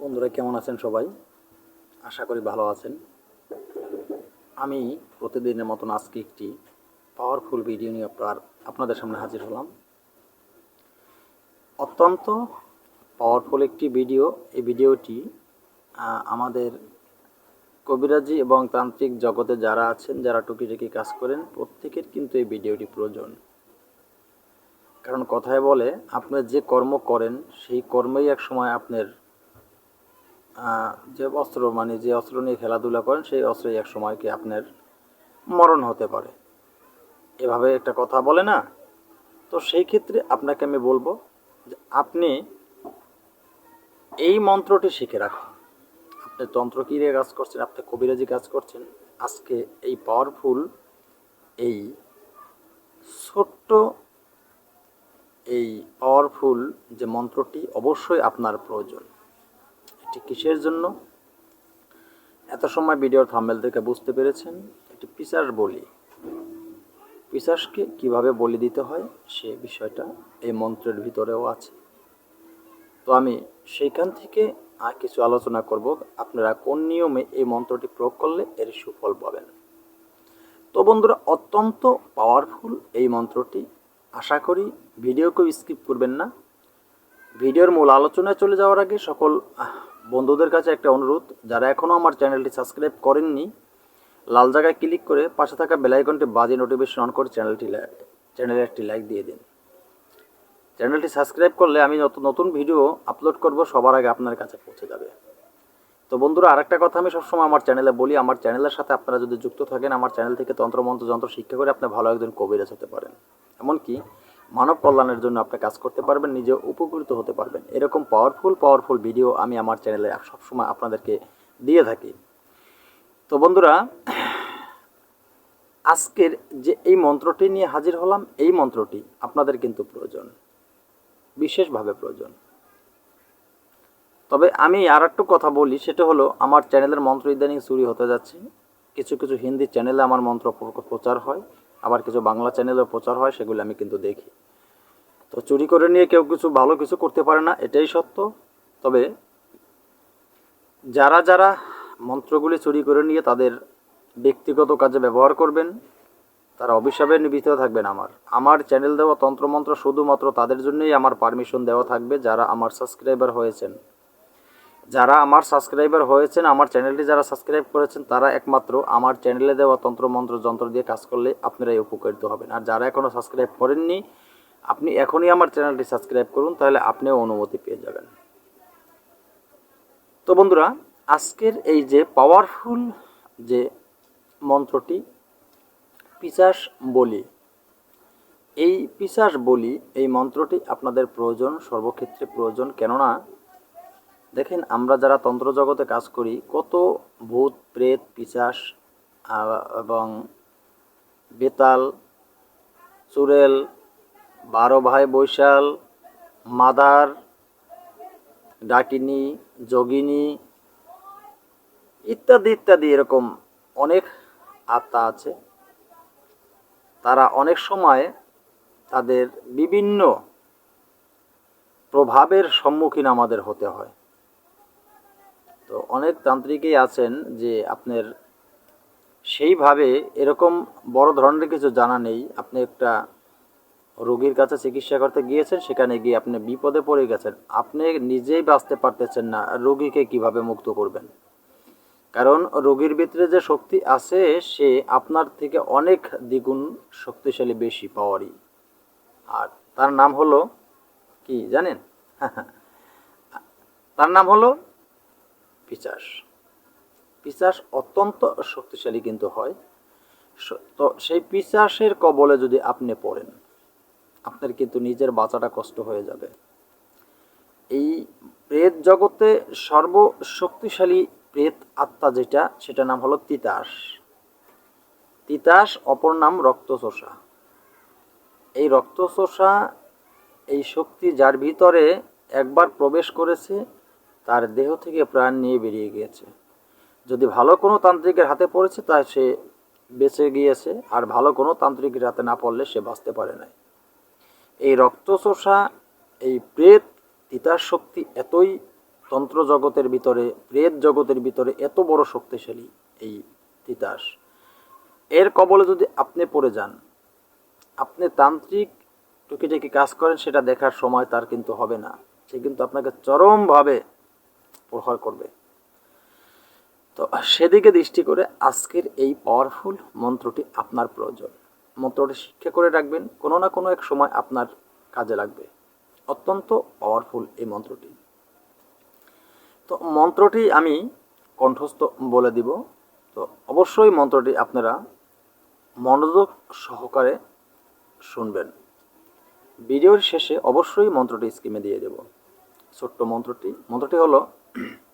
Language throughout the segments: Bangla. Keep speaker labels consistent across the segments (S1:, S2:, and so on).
S1: বন্ধুরা, কেমন আছেন সবাই? আশা করি ভালো আছেন। আমি প্রতিদিনের মতন আজকে একটি পাওয়ারফুল ভিডিও নিয়ে আপনার আপনাদের সামনে হাজির হলাম। অত্যন্ত পাওয়ারফুল একটি ভিডিও এই ভিডিওটি আমাদের কবিরাজি এবং তান্ত্রিক জগতে যারা আছেন, যারা টুকিটাকি কাজ করেন, প্রত্যেকের কিন্তু এই ভিডিওটি প্রয়োজন। কারণ কথায় বলে, আপনি যে কর্ম করেন, সেই কর্মই এক সময় আপনার যে অস্ত্র মানে যে অস্ত্র নিয়ে খেলাধুলা করেন, সেই অস্ত্রই এক সময় কি আপনার মরণ হতে পারে। এভাবে একটা কথা বলে না? তো সেই ক্ষেত্রে আপনাকে আমি বলব যে আপনি এই মন্ত্রটি শিখে রাখুন। আপনি তন্ত্র কী নিয়ে কাজ করছেন? আপনি কবিরাজি কাজ করছেন? আজকে এই পাওয়ারফুল এই ছোট্ট, এই পাওয়ারফুল যে মন্ত্রটি অবশ্যই আপনার প্রয়োজন। এটি কিসের জন্য? এত সময় ভিডিওর থাম্বেল থেকে বুঝতে পেরেছেন? একটি পিসার বলি। পিসাসকে কীভাবে বলি দিতে হয় সে বিষয়টা এই মন্ত্রের ভিতরেও আছে। তো আমি সেইখান থেকে আর কিছু আলোচনা করব, আপনারা কোন নিয়মে এই মন্ত্রটি প্রয়োগ করলে এর সুফল পাবেন। তো বন্ধুরা, অত্যন্ত পাওয়ারফুল এই মন্ত্রটি। আশা করি ভিডিওকেও স্কিপ করবেন না। ভিডিওর মূল আলোচনায় চলে যাওয়ার আগে সকল বন্ধুদের কাছে একটা অনুরোধ, যারা এখনও আমার চ্যানেলটি সাবস্ক্রাইব করেননি, লাল জায়গায় ক্লিক করে পাশে থাকা বেলাইকনটি বাজে নোটিফিকেশন অন করে চ্যানেলটি চ্যানেলে একটি লাইক দিয়ে দিন। চ্যানেলটি সাবস্ক্রাইব করলে আমি নতুন নতুন ভিডিও আপলোড করব, সবার আগে আপনার কাছে পৌঁছে যাবে। তো বন্ধুরা, আরেকটা কথা আমি সবসময় আমার চ্যানেলে বলি, আমার চ্যানেলের সাথে আপনারা যদি যুক্ত থাকেন, আমার চ্যানেল থেকে তন্ত্রমন্ত্র, যন্ত্র শিক্ষা করে আপনি ভালো একজন কবিরাজ হতে পারেন। এমনকি মানব কল্যাণের জন্য আপনি কাজ করতে পারবেন, নিজে উপকৃত হতে পারবেন। এরকম পাওয়ারফুল পাওয়ারফুল ভিডিও আমি আমার চ্যানেলে সবসময় আপনাদেরকে দিয়ে থাকি। তো বন্ধুরা, আজকের যে এই মন্ত্রটি নিয়ে হাজির হলাম, এই মন্ত্রটি আপনাদের কিন্তু প্রয়োজন। বিশেষভাবে প্রয়োজন। তবে আমি আর একটু কথা বলি, সেটা হলো, আমার চ্যানেলের মন্ত্র ইদানিং চুরি হতে যাচ্ছে। কিছু কিছু হিন্দি চ্যানেলে আমার মন্ত্র প্রচার হয়। আবার কিছু বাংলা চ্যানেলেও প্রচার হয়, সেগুলো আমি কিন্তু দেখি। তো চুরি করে নিয়ে কেউ কিছু ভালো কিছু করতে পারে না, এটাই সত্য। তবে যারা যারা মন্ত্রগুলি চুরি করে নিয়ে তাদের ব্যক্তিগত কাজে ব্যবহার করবেন, তারা অভিশাপে নিবিত থাকবেন আমার। আমার চ্যানেল দেওয়া তন্ত্রমন্ত্র শুধুমাত্র তাদের জন্যই আমার পারমিশন দেওয়া থাকবে, যারা আমার সাবস্ক্রাইবার হয়েছেন। যারা আমার সাবস্ক্রাইবার হয়েছেন, আমার চ্যানেলটি যারা সাবস্ক্রাইব করেছেন, তারা একমাত্র আমার চ্যানেলে দেওয়া তন্ত্রমন্ত্র যন্ত্র দিয়ে কাজ করলে আপনারাই উপকৃত হবেন। আর যারা এখনও সাবস্ক্রাইব করেননি, আপনি এখনই আমার চ্যানেলটি সাবস্ক্রাইব করুন, তাহলে আপনিও অনুমতি পেয়ে যাবেন। তো বন্ধুরা, আজকের এই যে পাওয়ারফুল যে মন্ত্রটি পিসাস বলি। এই পিসাস বলি, এই মন্ত্রটি আপনাদের প্রয়োজন, সর্বক্ষেত্রে প্রয়োজন। কেননা দেখেন আমরা যারা তন্ত্র জগতে কাজ করি, কত ভূত, প্রেত পিসাস এবং বেতাল চুরেল বারো ভাই বৈশাল, মাদার, ডাকিনী, যোগিনী ইত্যাদি ইত্যাদি এরকম অনেক আত্মা আছে। তারা অনেক সময় তাদের বিভিন্ন প্রভাবের সম্মুখীন আমাদের হতে হয়। তো অনেক তান্ত্রিকই আছেন যে আপনার সেইভাবে এরকম বড় ধরনের কিছু জানা নেই। আপনি একটা রোগীর কাছে চিকিৎসা করতে গিয়েছেন, সেখানে গিয়ে আপনি বিপদে পড়ে গেছেন। আপনি নিজেই বাঁচতে পারতেছেন না, রোগীকে কীভাবে মুক্ত করবেন? কারণ রোগীর ভিতরে যে শক্তি আছে, সে আপনার থেকে অনেক দ্বিগুণ শক্তিশালী বেশি পাওয়ারই। আর তার নাম হলো কি জানেন? তার নাম হলো পিচাস পিচাস অত্যন্ত শক্তিশালী কিন্তু হয়। তো সেই পিচাসের কবলে যদি আপনি পড়েন, আপনার কিন্তু নিজের বাঁচাটা কষ্ট হয়ে যাবে। এই প্রেত জগতে সর্বশক্তিশালী প্রেত আত্মা যেটা সেটা নাম হলো তিতাস। তিতাস অপর নাম রক্তচোষা। এই রক্তচোষা এই শক্তি যার ভিতরে একবার প্রবেশ করেছে তার দেহ থেকে প্রাণ নিয়ে বেরিয়ে গিয়েছে। যদি ভালো কোনো তান্ত্রিকের হাতে পড়েছে তা সে বেঁচে গিয়েছে, আর ভালো কোনো তান্ত্রিকের হাতে না পড়লে সে বাঁচতে পারে নাই। এই রক্তচোষা, এই প্রেত, তিতাস শক্তি এতই তন্ত্র জগতের ভিতরে, প্রেত জগতের ভিতরে এত বড় শক্তিশালী এই তিতাস। এর কবলে যদি আপনি পড়ে যান, আপনি তান্ত্রিক টুকিটাকি কাজ করেন, সেটা দেখার সময় তার কিন্তু হবে না। সে কিন্তু আপনাকে চরমভাবে প্রহার করবে। তো সেদিকে দৃষ্টি করে আজকের এই পাওয়ারফুল মন্ত্রটি আপনার প্রয়োজন। মন্ত্রটি শিক্ষা করে রাখবেন, কোনো না কোনো এক সময় আপনার কাজে লাগবে। অত্যন্ত পাওয়ারফুল এই মন্ত্রটি। তো মন্ত্রটি আমি কণ্ঠস্থ বলে দিব। তো অবশ্যই মন্ত্রটি আপনারা মনোযোগ সহকারে শুনবেন। ভিডিওর শেষে অবশ্যই মন্ত্রটি স্কিমে দিয়ে দেব। ছোট্ট মন্ত্রটি মন্ত্রটি হলো ॐ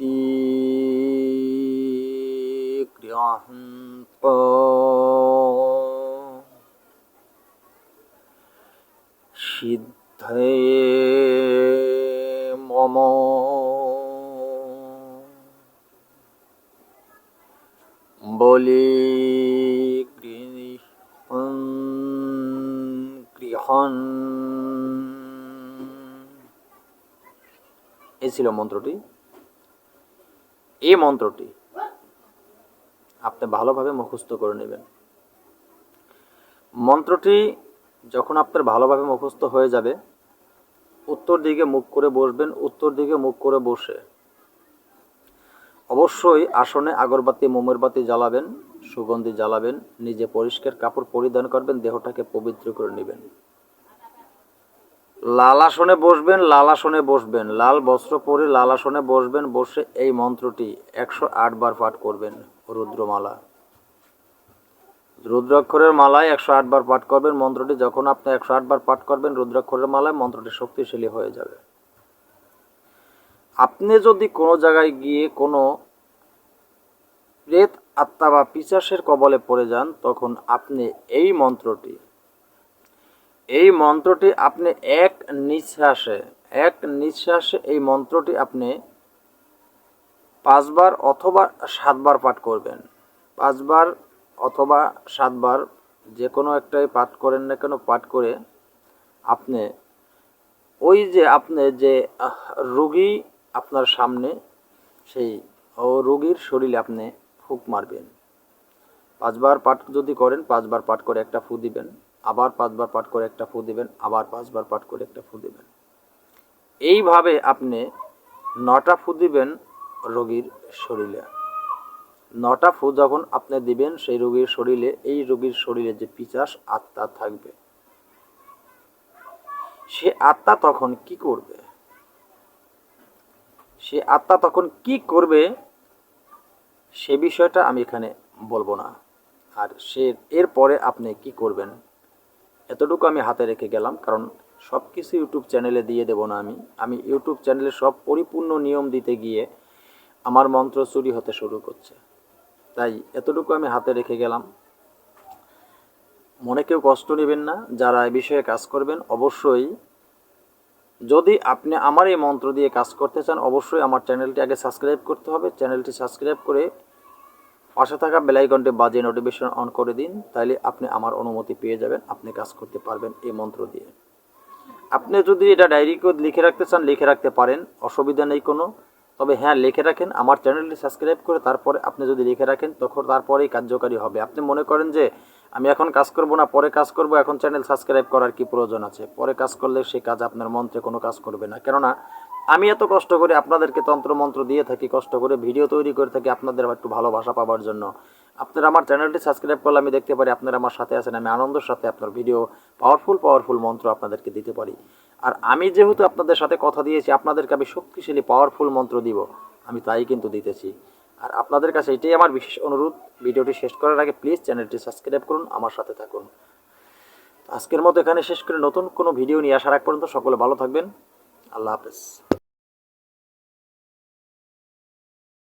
S1: ইতি গৃহন্ত সিদ্ধে মম। বলি গৃহন এ ছিল মন্ত্রটি। এই মন্ত্রটি আপনি ভালোভাবে মুখস্থ করে নেবেন। মন্ত্রটি যখন আপনার ভালোভাবে মুখস্থ হয়ে যাবে, উত্তর দিকে মুখ করে বসবেন, উত্তর দিকে মুখ করে বসে। অবশ্যই আসনে আগরবাতি মোমের বাতি জ্বালাবেন, সুগন্ধি জ্বালাবেন, নিজে পরিষ্কার কাপড় পরিধান করবেন, দেহটাকে পবিত্র করে নেবেন। লাল আসনে বসবেন লালাসনে বসবেন। লাল বস্ত্র পরে লালাসনে বসবেন, বসে এই মন্ত্রটি একশো আট বার পাঠ করবেন রুদ্রমালা। রুদ্রাক্ষরের মালায় একশো আটবার পাঠ করবেন, মন্ত্রটি যখন আপনি একশো আটবার পাঠ করবেন, রুদ্রাক্ষরের মালায় মন্ত্রটি শক্তিশালী হয়ে যাবে। আপনি যদি কোনো জায়গায় গিয়ে কোনো প্রেত আত্মা বা পিচাসের কবলে পড়ে যান, তখন আপনি এই মন্ত্রটি এই মন্ত্রটি আপনি এক নিঃশ্বাসে এক নিঃশ্বাসে এই মন্ত্রটি আপনি পাঁচবার অথবা সাতবার পাঠ করবেন। পাঁচবার অথবা সাতবার যে কোনো একটাই পাঠ করেন না কেন, পাঠ করে আপনি ওই যে আপনি যে রুগী আপনার সামনে, সেই, ও রোগীর শরীরে আপনি ফুক মারবেন। পাঁচবার পাঠ যদি করেন, পাঁচবার পাঠ করে একটা ফু দিবেন। আবার পাঁচবার পাঠ করে একটা ফু দিবেন, আবার পাঁচবার পাঠ করে একটা ফু দিবেন। এইভাবে আপনি নটা ফু দিবেন রোগীর শরীরে। নটা ফু যখন আপনি দিবেন, সেই রোগীর শরীরে, এই রোগীর শরীরে যে পিচাস আত্মা থাকবে। সে আত্মা তখন কি করবে? সে আত্মা তখন কি করবে? সে বিষয়টা আমি এখানে বলব না। আর সে এরপরে আপনি কি করবেন? এতটুকু আমি হাতে রেখে গেলাম, কারণ সব কিছু ইউটিউব চ্যানেলে দিয়ে দেব না আমি। আমি ইউটিউব চ্যানেলে সব পরিপূর্ণ নিয়ম দিতে গিয়ে আমার মন্ত্র চুরি হতে শুরু করছে। তাই এতটুকু আমি হাতে রেখে গেলাম। মনে কেউ কষ্ট নেবেন না, যারা এই বিষয়ে কাজ করবেন, অবশ্যই যদি আপনি আমার এই মন্ত্র দিয়ে কাজ করতে চান, অবশ্যই আমার চ্যানেলটি আগে সাবস্ক্রাইব করতে হবে। চ্যানেলটি সাবস্ক্রাইব করে পাশে থাকা বেলাইকনটি বাজে নোটিফিকেশন অন করে দিন তাহলে আপনি আমার অনুমতি পেয়ে যাবেন, আপনি কাজ করতে পারবেন এই মন্ত্র দিয়ে। আপনি যদি এটা ডায়েরি লিখে রাখতে চান, লিখে রাখতে পারেন, অসুবিধা নেই কোনো। তবে হ্যাঁ লিখে রাখেন, আমার চ্যানেলটি সাবস্ক্রাইব করে তারপরে আপনি যদি লিখে রাখেন, তখন তারপরেই কার্যকারী হবে। আপনি মনে করেন যে, আমি এখন কাজ করব না, পরে কাজ করব, এখন চ্যানেল সাবস্ক্রাইব করার কি প্রয়োজন আছে? পরে কাজ করলে সেই কাজ আপনার মন্ত্রে কোনো কাজ করবে না। কেননা আমি এত কষ্ট করে আপনাদেরকে তন্ত্র মন্ত্র দিয়ে থাকি, কষ্ট করে ভিডিও তৈরি করে থাকি, আপনাদের একটু ভালোবাসা পাওয়ার জন্য। আপনারা আমার চ্যানেলটি সাবস্ক্রাইব করলে আমি দেখতে পারি, আপনারা আমার সাথে আছেন, আমি আনন্দের সাথে আপনার ভিডিও পাওয়ারফুল পাওয়ারফুল মন্ত্র আপনাদেরকে দিতে পারি। আর আমি যেহেতু আপনাদের সাথে কথা দিয়েছি, আপনাদেরকে আমি শক্তিশালী পাওয়ারফুল মন্ত্র দিব, আমি তাই কিন্তু দিতেছি। আর আপনাদের কাছে এটাই আমার বিশেষ অনুরোধ, ভিডিওটি শেষ করার আগে প্লিজ চ্যানেলটি সাবস্ক্রাইব করুন, আমার সাথে থাকুন। আজকের মতো এখানে শেষ করে নতুন কোনো ভিডিও নিয়ে আসার আগ পর্যন্ত সকলে ভালো থাকবেন, আল্লাহ হাফেজ।